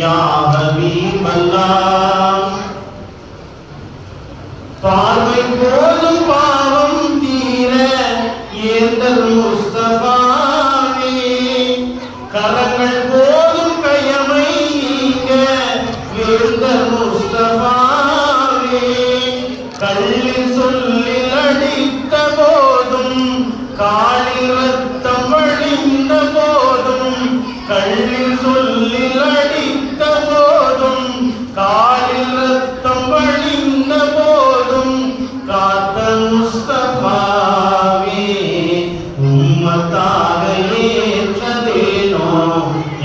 யா ஹபீபல்லாஹ் பார்வை போதும் பாவம் தீர ஏந்தல் முஸ்தபாவே. கரங்கள் போதும் கையமை நீங்க ஏந்தல் முஸ்தபாவே. கல்லில் சொல்லில் அடித்த போதும் காலில் ரத்தம் வழிந்த போதும் கல்லில் சொல்லில்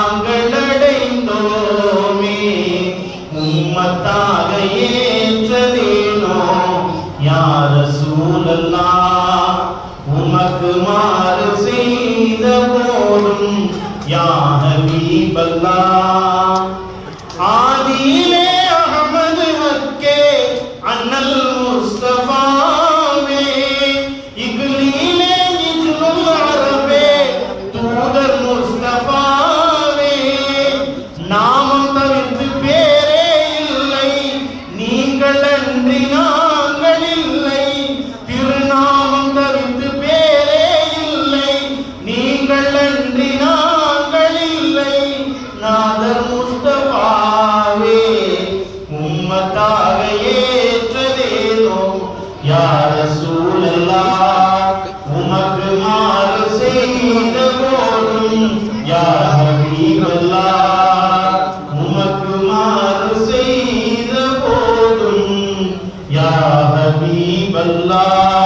நாங்கள் அடைந்தோமே உம்மத்தாக ஏற்றதேனோ? யார சூழல்லா உமக்கு மாறு செய்த போதும் யார் வீபல்லா நீங்கள் நாங்கள் இல்லை திருநாமம் தவிர்த்து பேரே இல்லை. நீங்கள் அன்றி நாங்கள் இல்லை நாதர் முஸ்தபாவே உம்மத்தாக Allah